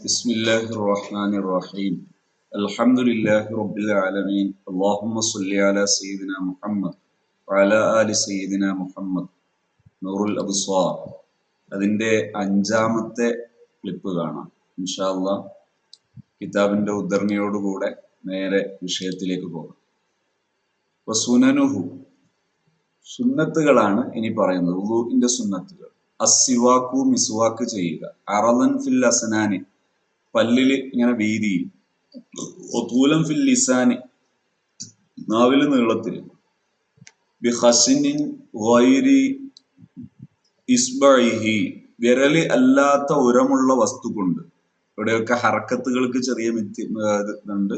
بسم الله الرحمن الرحيم الحمد لله رب العالمين اللهم صل على سيدنا محمد وعلى آل سيدنا محمد നൂറുൽ അബ്സ്വാർ അതിൻ്റെ അഞ്ചാമത്തെ ക്ലിപ്പ് കാണാം ഇൻഷാല്ല കിതാബിന്റെ ഉദ്ധരണിയോടുകൂടെ നേരെ വിഷയത്തിലേക്ക് പോകാം സുനനുഹു സുന്നത്തുകളാണ് ഇനി പറയുന്നത് ഉദൂഇന്റെ സുന്നത്തുകൾ അസിവാക്കു മിസ്വാക്ക് ചെയ്യുക അറലൻ ഫിൽ അസനാനി പല്ലിൽ ഇങ്ങനെ വീതിയിൽ ഒത്തൂലം ഫിൽ ലിസാന് നാവിൽ നീളത്തിൽ ബിഹസിനിൻ ഗൈരി ഇസ്ബൈഹി വിരൽ അല്ലാത്ത ഉരമുള്ള വസ്തു കൊണ്ട് ഇവിടെയൊക്കെ ഹറക്കത്തുകൾക്ക് ചെറിയ ഇതുണ്ട്.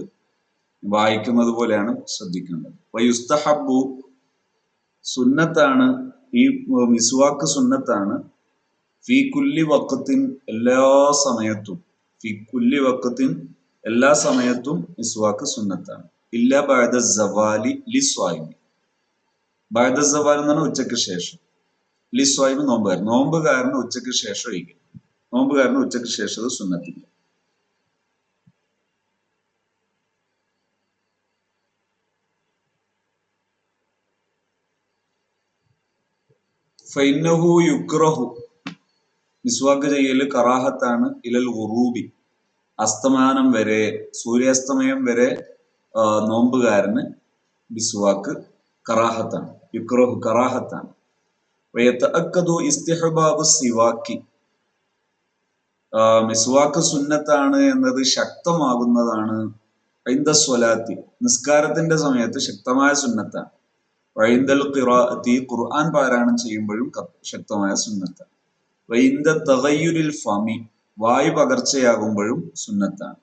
വായിക്കുന്നത് പോലെയാണ് ശ്രദ്ധിക്കേണ്ടത്. വയുസ്തഹബു സുന്നത്താണ് ഈ മിസ്വാക്ക് സുന്നത്താണ്. ഫീ കുല്ലി വക്കത്തിൻ എല്ലാ സമയത്തും ഫി കുല്ലി വക്കത്തിൻ എല്ലാ സമയത്തും മിസ്വാക്ക് സുന്നത്താണ്. ഇല്ല ബഅദ സവാലി ലി സ്വായിമി സവാൽ എന്ന് പറഞ്ഞാൽ ഉച്ചയ്ക്ക് ശേഷം. ലി സ്വായിമി നോമ്പുകാരൻ നോമ്പുകാരന് ഉച്ചയ്ക്ക് ശേഷം ഒഴിക്കും നോമ്പുകാരന് ഉച്ചയ്ക്ക് ശേഷം അത് സുന്നത്തില്ല. ഫൈനഹു യുക്രഹു. മിസ്വാക്ക് ചെയ്യൽ കറാഹത്താണ് ഇലൽ ഉറൂബി അസ്തമാനം വരെ സൂര്യാസ്തമയം വരെ നോമ്പുകാരന് ബിസ്വാക്ക് കറാഹത്താണ് യുക്രോഹ് കറാഹത്താണ്. മിസ്വാക്ക് സുന്നത്താണ് എന്നത് ശക്തമാകുന്നതാണ്. സ്വലാത്തി നിസ്കാരത്തിന്റെ സമയത്ത് ശക്തമായ സുന്നത്താണ്. വൈന്ദൽ ഖിറാഅത്തി ഖുർആൻ പാരായണം ചെയ്യുമ്പോഴും ശക്തമായ സുന്നത്താണ്. വൈന്ദ തഗയ്യുരിൽ ഫമി വായു പകർച്ചയാകുമ്പോഴും സുന്നത്താണ്.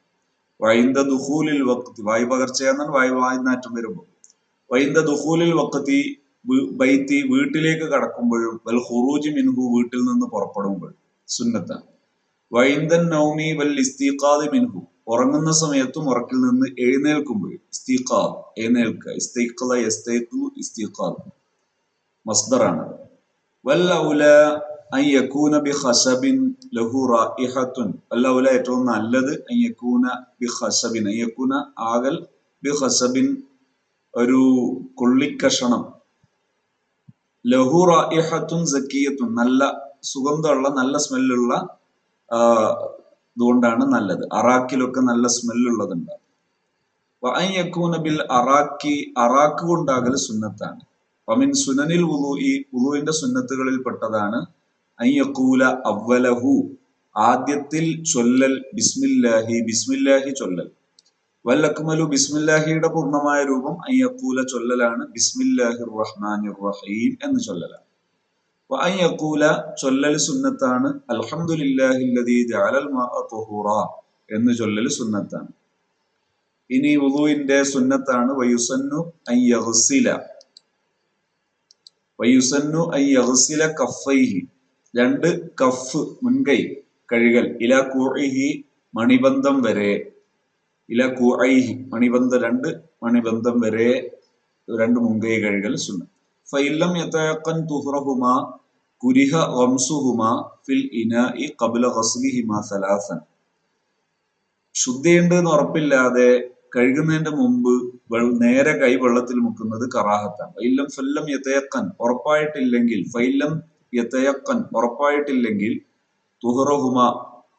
വൈന്ദ ദുഹൂലിൽ വക്തി വായു പകർച്ചയാകുന്ന വായു വായുനാറ്റം വരുമ്പോൾ വൈന്ദ ദുഹൂലിൽ വക്കത്തി ബൈത്തി വീട്ടിലേക്ക് കടക്കുമ്പോഴും വൽ ഹുറൂജി മിൻഹു വീട്ടിൽ നിന്ന് പുറപ്പെടുമ്പോൾ സുന്നത്താണ്. വൈന്ദൻ നൗമി വൽ ഇസ്തീഖാദ് മിൻഹു ഉറങ്ങുന്ന സമയത്തും ഉറക്കിൽ നിന്ന് എഴുന്നേൽക്കുമ്പോഴും ഇസ്തീഖാദ് എഴുന്നേൽക്കുക ഇസ്തീഖല യസ്തൈഖു ഇസ്തീഖാദ്. മസ്ദറാണ് വൽ ഔല അൻ യകൂന ബി ഖശബിൻ ലഹു റായിഹത്തുൻ ഔല ഏറ്റവും നല്ലത് അയ്യക്കൂന ബി ഖശബിൻ അയ്യക്കൂന ആകൽ ബി ഖശബിൻ ഒരു കൊള്ളിക്കഷണം. ലഹു റായിഹത്തുൻ സക്കിയത്തുൻ നല്ല സുഗന്ധമുള്ള നല്ല സ്മെല്ലുള്ള ഇതുകൊണ്ടാണ് നല്ലത്. അറാക്കിലൊക്കെ നല്ല സ്മെല്ലുള്ളതുണ്ട്. ബിൽ അറാക്കി അറാക്ക് കൊണ്ടാകൽ സുന്നത്താണ്. വമിൻ സുനനിൽ ഉലു ഈ ഉലുവിന്റെ സുന്നത്തുകളിൽ പെട്ടതാണ് അയ്യക്കൂല അവലഹു ആദ്യത്തിൽ ചൊല്ലൽ ബിസ്മില്ലാഹി ബിസ്മില്ലാഹി ചൊല്ലൽ. വല്ലക്കുമലു ബിസ്മില്ലാഹിയുടെ പൂർണമായ രൂപം അയ്യക്കൂല ചൊല്ലലാണ്. ബിസ്മില്ലാഹി റഹ്മാൻ റഹീം എന്ന് ചൊല്ലലാണ്. അയ്യക്കൂല ചൊല്ലൽ സുന്നത്താണ്. അൽഹംദുലില്ലാഹില്ലദീ ജാലൽ എന്ന് ചൊല്ലൽ സുന്നത്താണ്. ഇനി വുദുവിന്റെ സുന്നത്താണ്. വയുസന്നു അയ്യഗ്സില വയുസന്നു അയ്യഗ്സില കഫൈഹി. രണ്ട് കഫ് മുൻകൈ കഴുകൽ. ഇല കൂഇഹി മണിബന്ധം വരെ. ഇല കൂഐഹി മണിബന്ധം രണ്ട് മണിബന്ധം വരെ. രണ്ട് മുൻകൈ കഴുകൽ സുന്ന ഫൈലം യതയഖൻ തുഹ്റഹുമ കുരിഹ വംസുഹുമാ ഫിൽ ഇനാഇ ഖബ്ല ഗസ്ലിഹിമ സലാസൻ. ശുദ്ധിയുണ്ട് എന്ന് ഉറപ്പില്ലാതെ കഴുകുന്നതിന്റെ മുമ്പ് നേരെ കൈ വെള്ളത്തിൽ മുക്കുന്നത് കറാഹത്താണ്. ഫൈലം ഫല്ലം യഥേക്കൻ ഉറപ്പായിട്ടില്ലെങ്കിൽ ഫൈലം യതയക്കൻ ഉറപ്പായിട്ടില്ലെങ്കിൽ തുഹറഹുമ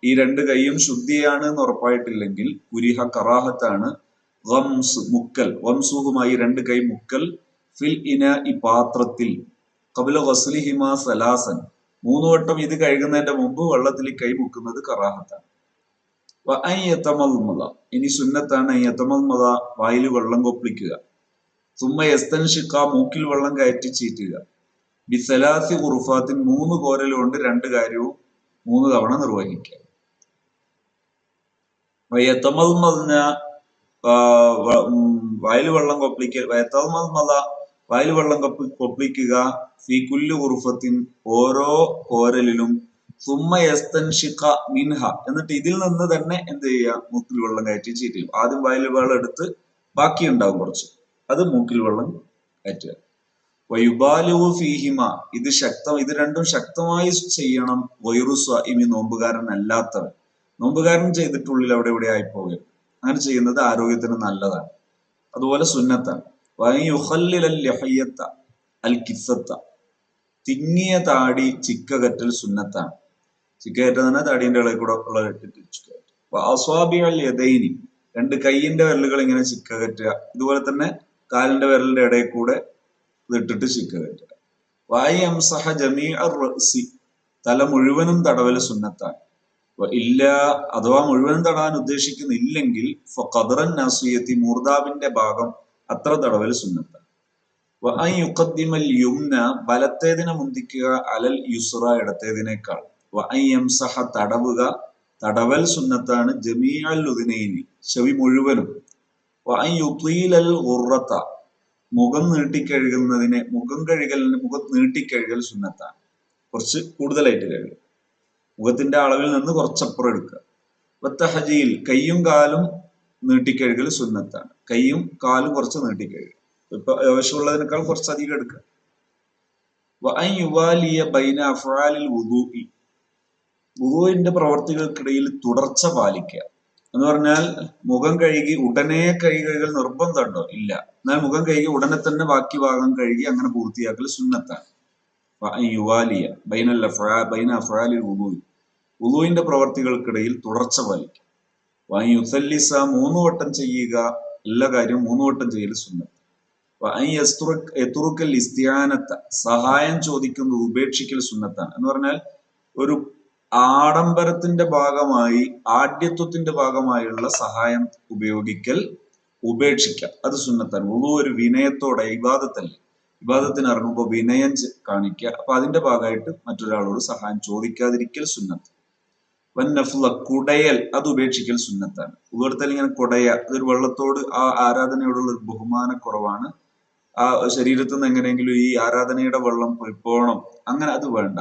ഈ രണ്ട് കൈയും ശുദ്ധിയാണ് എന്ന് ഉറപ്പായിട്ടില്ലെങ്കിൽ കുരിഹ കറാഹത്താണ്. വംസ് മുക്കൽ. വംസുഹുമ ഈ രണ്ട് കൈ മുക്കൽ. ഫിൽ ഇന ഈ പാത്രത്തിൽ. കപില വസ്ലിഹിമ സലാസൻ. മൂന്ന് വട്ടം ഇത് കഴുകുന്നതിന്റെ മുമ്പ് വെള്ളത്തിൽ കൈ മുക്കുന്നത് കറാഹത്താണ്. ഇനി സുന്നത്താണ്. അയ്യത്തമൽമത വായിൽ വെള്ളം കൊപ്പിക്കുക സുമ്മ എസ്തൻഷിക്ക മൂക്കിൽ വെള്ളം കയറ്റി ചീറ്റുക. ബിസലാസി ഖുറുഫാത്തിൻ മൂന്ന് കോരൽ രണ്ട് കാര്യവും മൂന്ന് തവണ നിർവഹിക്കുക വയത്തമൽമതിന വയൽ വെള്ളം കൊപ്പിക്കുക വയത്തമൽമത വയൽ വെള്ളം കൊപ്പി കൊപ്പിക്കുക ഫി കുല്ലു ഖുറുഫത്തിൻ ഓരോ കോരലിലും സുമ്മ യസ്തൻഷിഖ മിൻഹ എന്നിട്ട് ഇതിൽ നിന്ന് തന്നെ എന്ത് ചെയ്യുക? മൂക്കിൽ വെള്ളം കയറ്റി ചീറ്റും ആദ്യം വയൽ വെള്ളം എടുത്ത് ബാക്കി ഉണ്ടാവും കുറച്ച്. അത് മൂക്കിൽ വെള്ളം കയറ്റുക. വയുബാലുവു ഫീഹിമ. ഇത് ശക്തം ഇത് രണ്ടും ശക്തമായി ചെയ്യണം. വൈറുസ് ഇമി നോമ്പുകാരൻ അല്ലാത്തവൻ നോമ്പുകാരൻ ചെയ്തിട്ടുള്ളിൽ അവിടെ ഇവിടെ ആയി പോകരുത് അങ്ങനെ ചെയ്യുന്നത് ആരോഗ്യത്തിന് നല്ലതാണ്. അതുപോലെ സുന്നത്താണ്. തിങ്ങിയ താടി ചിക്കകറ്റൽ സുന്നത്താണ്. ചിക്കകറ്റ തന്നെ താടിന്റെ ഇളയിൽ കൂടെ ഉള്ള യദൈനി. രണ്ട് കൈയിന്റെ വിരലുകൾ ഇങ്ങനെ ചിക്കകറ്റുക. ഇതുപോലെ തന്നെ കാലിന്റെ വിരലിന്റെ ഇടയിൽ കൂടെ ഇതിട്ടിട്ട് ചിക്കകറ്റുക വായി അംസഹ ജമീ റസി തല മുഴുവനും തടവൽ സുന്നത്താണ്. ഇല്ല അഥവാ മുഴുവനും തടവാൻ ഉദ്ദേശിക്കുന്നില്ലെങ്കിൽ ഖദറൻ നസീയത്തി മൂർദാബിന്റെ ഭാഗം അത്ര തടവൽ സുന്നത്താണ്. യുഖദ്ദിമൽ യുംന ബലത്തേതിനെ മുന്തിക്കുക അലൽ യുസ്ര ഇടത്തേതിനേക്കാൾ. യംസഹ തടവുക തടവൽ സുന്നത്താണ് ജമീഅൽ ഉദിനൈനി ചെവി മുഴുവനും. യുത്തീലൽ ഉറത്ത മുഖം നീട്ടിക്കഴുകുന്നതിനെ മുഖം കഴുകലിന് മുഖം നീട്ടിക്കഴുകൽ സുന്നത്താണ്. കുറച്ച് കൂടുതലായിട്ട് കഴുകുക മുഖത്തിന്റെ അളവിൽ നിന്ന് കുറച്ചപ്പുറം എടുക്കുക. വത്തഹജിയിൽ കയ്യും കാലും നീട്ടിക്കഴുകൽ സുന്നത്താണ്. കയ്യും കാലും കുറച്ച് നീട്ടിക്കഴുകുക. ഇപ്പൊ ആവശ്യമുള്ളതിനേക്കാൾ കുറച്ചധികം എടുക്കുക. യുവാലിയ ബൈന വുദൂഇ. പ്രവർത്തികൾക്കിടയിൽ തുടർച്ച പാലിക്കുക. എന്ന് പറഞ്ഞാൽ മുഖം കഴുകി ഉടനെ കൈ കഴുകൽ നിർബന്ധമുണ്ടോ? ഇല്ല. എന്നാൽ മുഖം കഴുകി ഉടനെ തന്നെ ബാക്കി ഭാഗം കഴുകി അങ്ങനെ പൂർത്തിയാക്കൽ സുന്നത്താണ്. യുവാലിയ ബൈനൽ ബൈന അഫ്രാലിൽ വുദൂഇ വുദൂഇന്റെ പ്രവർത്തികൾക്കിടയിൽ തുടർച്ച വായുസല്ലിസ മൂന്ന് വട്ടം ചെയ്യുക എല്ലാ കാര്യവും മൂന്ന് വട്ടം ചെയ്യൽ സുന്നത്ത്. എത്തുറുക്കൽ ഇസ്തിയാനത്ത സഹായം ചോദിക്കുന്നത് ഉപേക്ഷിക്കൽ സുന്നത്താണ്. എന്ന് പറഞ്ഞാൽ ഒരു ആഡംബരത്തിന്റെ ഭാഗമായി ആഢ്യത്വത്തിന്റെ ഭാഗമായുള്ള സഹായം ഉപയോഗിക്കൽ ഉപേക്ഷിക്കാം അത് സുന്നത്താണ്. ഉളു ഒരു വിനയത്തോടെ ഇബാദത്തല്ലേ വിവാദത്തിന് ഇറങ്ങുമ്പോൾ വിനയം കാണിക്കുക. അപ്പൊ അതിന്റെ ഭാഗമായിട്ട് മറ്റൊരാളോട് സഹായം ചോദിക്കാതിരിക്കൽ സുന്നത്ത്. വന്നഫുല കുടയൽ അത് ഉപേക്ഷിക്കൽ സുന്നത്താണ്. ഉയർത്തൽ ഇങ്ങനെ കുടയ അതൊരു വെള്ളത്തോട് ആ ആരാധനയോടുള്ള ഒരു ബഹുമാനക്കുറവാണ്. ആ ശരീരത്തിൽ നിന്ന് എങ്ങനെയെങ്കിലും ഈ ആരാധനയുടെ വെള്ളം പോയി പോകണം അങ്ങനെ അത് വേണ്ട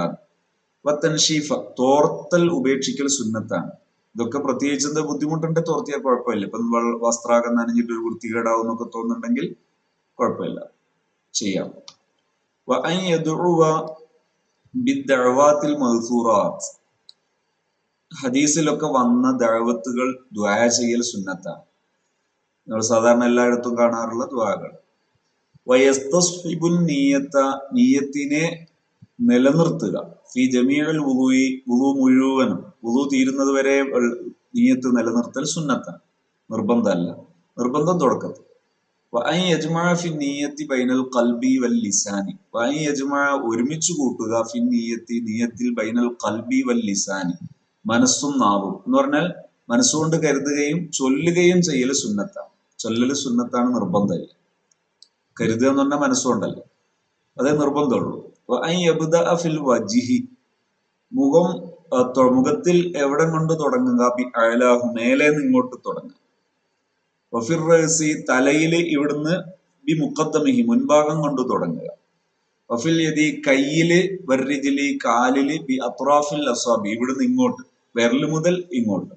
വത്തൻഷീഫ തോർത്തൽ ഉപേക്ഷിക്കൽ സുന്നത്താണ്. ഇതൊക്കെ പ്രത്യേകിച്ച് എന്താ ബുദ്ധിമുട്ടുണ്ട്? തോർത്തിയാൽ കുഴപ്പമില്ല. ഇപ്പം വസ്ത്രാകം നനഞ്ഞിട്ട് ഒരു വൃത്തികേടാവും എന്നൊക്കെ തോന്നുന്നുണ്ടെങ്കിൽ കുഴപ്പമില്ല. ചെയ്യാം. ഹദീസിലൊക്കെ വന്ന ദഴവത്തുകൾ ദ്വായ ചെയ്യൽ സുന്നത്താണ്. നമ്മൾ സാധാരണ എല്ലായിടത്തും കാണാറുള്ള ദ്വാകൾ വയസ്തീയത്ത നീയത്ത നീയത്തിനെ നിലനിർത്തുക. ഈ ജമീഅൽ വുദൂയി വുഹു മുഴുവനും വുഹു തീരുന്നത് വരെ നീയത്ത് നിലനിർത്തൽ സുന്നത്താണ്. നിർബന്ധമല്ല. നിർബന്ധം തുടക്കത്തിൽ. ബൈനൽ വൽ ലിസാനി. ഒരുമിച്ച് കൂട്ടുക ഫി നീയത്തി നീയത്തിൽ ബൈനൽ കൽബി വൽ ലിസാനി. മനസ്സും നാവും എന്ന് പറഞ്ഞാൽ മനസ്സുകൊണ്ട് കരുതുകയും ചൊല്ലുകയും ചെയ്യൽ സുന്നത്താണ്. ചൊല്ലൽ സുന്നത്താണ് നിർബന്ധമില്ല. കരുതുക എന്ന് പറഞ്ഞാൽ മനസ്സുകൊണ്ടല്ല. അതേ നിർബന്ധമുള്ളൂ. മുഖം മുഖത്തിൽ എവിടെ കൊണ്ട് തുടങ്ങുക? ബി അയലാഹു മേലെ നിങ്ങോട്ട് തുടങ്ങുക. വഫിർ തലയിൽ ഇവിടുന്ന് ബി മുക്കത്തമിഹി മുൻഭാഗം കൊണ്ട് തുടങ്ങുക. വഫിൽ യതി കയ്യിൽ വെറിജിലി കാലിൽ ബി അത്രാഫിൽ അസ്വാബി ഇവിടുന്ന് ഇങ്ങോട്ട് വിരൽ മുതൽ ഇങ്ങോട്ട്.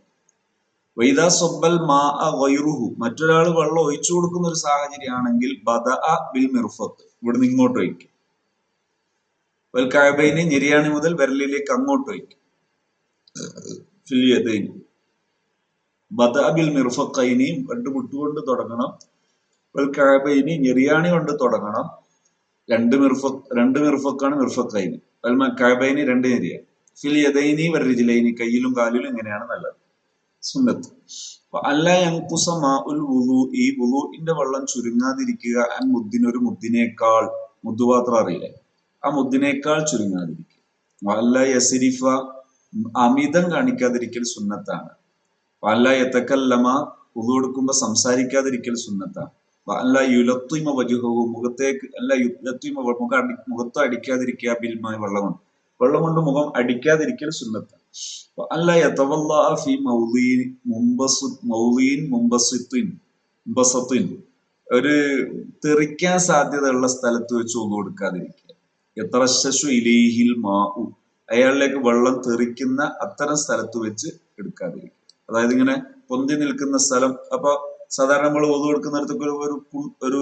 വൈദ സൊബൽ മാ വൈറുഹു മറ്റൊരാൾ വെള്ളം ഒഴിച്ചു കൊടുക്കുന്ന ഒരു സാഹചര്യമാണെങ്കിൽ ബദ ബിൽ മിർഫത്ത് ഇവിടുന്ന് ഇങ്ങോട്ട് ഒഴിക്കും വൽ കാബൈനി ഞെരിയാണി മുതൽ വിരലിലേക്ക് അങ്ങോട്ട് വയ്ക്കും. ഫിലിയതൈനി ബദ ബിൽ മിർഫക്കൈനി രണ്ട് മുട്ടുകൊണ്ട് തുടങ്ങണം. വൽ കാബൈനി കൊണ്ട് തുടങ്ങണം. രണ്ട് മിർഫ രണ്ട് മിർഫക്കാണ് മിർഫക്കൈനി വൽ രണ്ട് ഞെരിയാണ്. ഫിലിയതൈനി വരരിജിലൈനി കയ്യിലും കാലിലും ഇങ്ങനെയാണ് നല്ലത്. സുന്നത്ത്. അല്ല ഉൽ വുളു ഈ വുളുവിന്റെ വെള്ളം ചുരുങ്ങാതിരിക്കുക അൻ മുദ്ദിനൊരു മുദ്ദിനേക്കാൾ മുദ്ദുപാത്രം അറിയില്ലേ? ആ മുദ്ദിനേക്കാൾ ചുരുങ്ങാതിരിക്കുക. വല്ല യസിരിഫ അമിതം കാണിക്കാതിരിക്കൽ സുന്നത്താണ്. വല്ല യത്തക്കല്ലമ പുതു കൊടുക്കുമ്പോ സംസാരിക്കാതിരിക്കൽ സുന്നത്താണ്. അല്ല യുലത്തുമ വജുഹവും മുഖത്തേക്ക് അല്ല യുലത്തുമ മുഖ മുഖത്ത് അടിക്കാതിരിക്കുക ബിൽമായി വെള്ളം കൊണ്ട് വെള്ളം കൊണ്ട് മുഖം അടിക്കാതിരിക്കൽ സുന്നത്താണ്. അല്ല യതവല്ലാ ഫി മൗദീൻ ഒരു തെറിക്കാൻ സാധ്യതയുള്ള സ്ഥലത്ത് വെച്ച് ഒന്നു കൊടുക്കാതിരിക്കുക. എത്രശു ഇലേഹിൽ മാഉ. അയാളിലേക്ക് വെള്ളം തെറിക്കുന്ന അത്തരം സ്ഥലത്ത് വെച്ച് എടുക്കാതിരിക്കും അതായത് ഇങ്ങനെ പൊന്തി നിൽക്കുന്ന സ്ഥലം. അപ്പൊ സാധാരണ നമ്മൾ ഒതു കൊടുക്കുന്നിടത്തൊക്കെ ഒരു ഒരു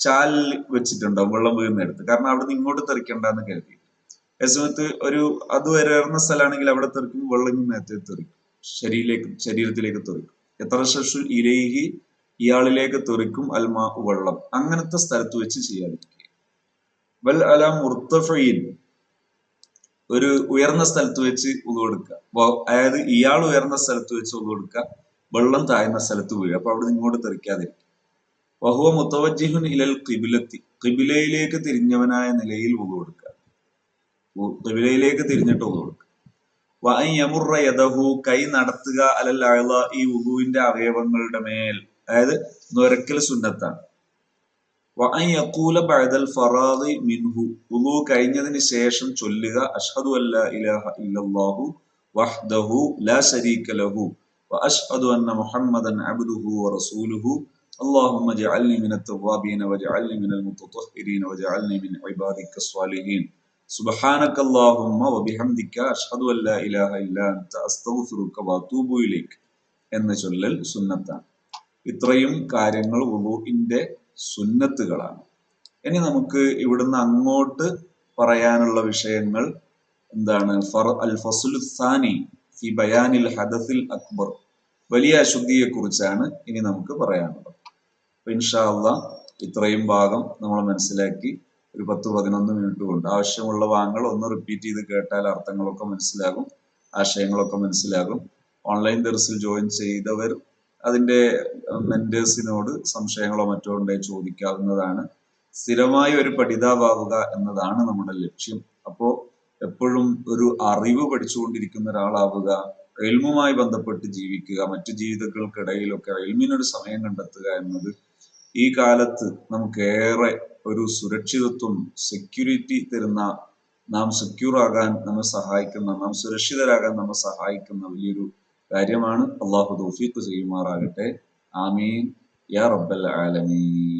ചാലിൽ വെച്ചിട്ടുണ്ടാവും വെള്ളം വീഴുന്നിടത്ത് കാരണം അവിടെ നിന്ന് ഇങ്ങോട്ട് തെറിക്കണ്ടെന്ന് കരുതി. സമയത്ത് ഒരു അത് വരേറുന്ന സ്ഥലമാണെങ്കിൽ അവിടെ തെറിക്കുമ്പോൾ വെള്ളം നേരത്തെ തെറിക്കും. ശരീരത്തിലേക്ക് ശരീരത്തിലേക്ക് തെറിക്കും. എത്ര ശശു ഇലേഹി ഇയാളിലേക്ക് തെറിക്കും അൽമാ വെള്ളം. അങ്ങനത്തെ സ്ഥലത്ത് വെച്ച് ചെയ്യാതിരിക്കുക. വൽ അല മുർത്തഫീൻ. ഒരു ഉയർന്ന സ്ഥലത്ത് വെച്ച് ഉതുകൊടുക്കുക അതായത് ഇയാൾ ഉയർന്ന സ്ഥലത്ത് വെച്ച് ഉതുകൊടുക്കുക വെള്ളം താഴ്ന്ന സ്ഥലത്ത് വീഴുക. അപ്പൊ അവിടെ ഇങ്ങോട്ട് തെറിക്കാതിരിക്കും വഹുവ മുത്തവജിഹുൻ ഇലൽ കിബിലത്തി കിബിലയിലേക്ക് തിരിഞ്ഞവനായ നിലയിൽ ഉതു കൊടുക്കുക. കിബിലയിലേക്ക് തിരിഞ്ഞിട്ട് ഉതു കൊടുക്കുക. വഅൻ യമുറ യദഹു കൈ നടത്തുക അലൽ ഈ ഉദുവിന്റെ അവയവങ്ങളുടെ മേൽ. അതായത് നൊരക്കൽ സുന്നത്താണ്. വഅൻ യഖൂല ബഅദൽ ഫറാദി മിൻഹു ഉദു കഴിഞ്ഞതിന് ശേഷം ചൊല്ലുക അഷ്ഹദു അല്ലാ ഇലാഹ ഇല്ലല്ലാഹു വഹ്ദഹു ലാ ശരീക ലഹു വഅഷ്ഹദു അന്ന മുഹമ്മദൻ അബ്ദുഹു വറസൂലുഹു اللهم اجعلني من التوابين واجعلني من المتطهرين واجعلني من عبادك الصالحين سبحانك اللهم وبحمدك أشهد أن لا إله إلا أنت أستغفرك وأتوب إليك എന്ന ചൊല്ലൽ സുന്നത്താണ് ഇത്രയും കാര്യങ്ങൾ വുളുഇന്റെ സുന്നത്തുകളാണ്. ഇനി നമുക്ക് ഇവിടുന്ന് അങ്ങോട്ട് പറയാനുള്ള വിഷയങ്ങൾ എന്താണ്? അൽ സാനി ഫി ബയാനിൽ ഹദസിൽ അക്ബർ. വലിയ അശുദ്ധിയെ കുറിച്ചാണ് ഇനി നമുക്ക് പറയാനുള്ളത്. അപ്പൊ ഇൻഷാ അള്ളാ ഇത്രയും ഭാഗം നമ്മൾ മനസ്സിലാക്കി. ഒരു പത്ത് പതിനൊന്ന് മിനിറ്റ് കൊണ്ട് ആവശ്യമുള്ള വാങ്ങൾ ഒന്ന് റിപ്പീറ്റ് ചെയ്ത് കേട്ടാൽ അർത്ഥങ്ങളൊക്കെ മനസ്സിലാകും ആശയങ്ങളൊക്കെ മനസ്സിലാകും. ഓൺലൈൻ ദർസിൽ ജോയിൻ ചെയ്തവർ അതിന്റെ മെന്റേഴ്സിനോട് സംശയങ്ങളോ മറ്റോ ഉണ്ടെങ്കിൽ ചോദിക്കാവുന്നതാണ്. സ്ഥിരമായി ഒരു പഠിതാവാവുക എന്നതാണ് നമ്മുടെ ലക്ഷ്യം. അപ്പോ എപ്പോഴും ഒരു അറിവ് പഠിച്ചുകൊണ്ടിരിക്കുന്ന ഒരാളാവുക എൽമുമായി ബന്ധപ്പെട്ട് ജീവിക്കുക മറ്റു ജീവിതങ്ങൾക്കിടയിലൊക്കെ എൽമിനൊരു സമയം കണ്ടെത്തുക എന്നത് ഈ കാലത്ത് നമുക്കേറെ ഒരു സുരക്ഷിതത്വം സെക്യൂരിറ്റി തരുന്ന നാം സെക്യൂർ ആകാൻ നമ്മെ സഹായിക്കുന്ന നാം സുരക്ഷിതരാകാൻ നമ്മെ സഹായിക്കുന്ന വലിയൊരു കാര്യമാണ്. അള്ളാഹു തൗഫീഖ് ചെയ്യുമാറാകട്ടെ. ആമീൻ. യാ റബ്ബൽ ആലമീൻ.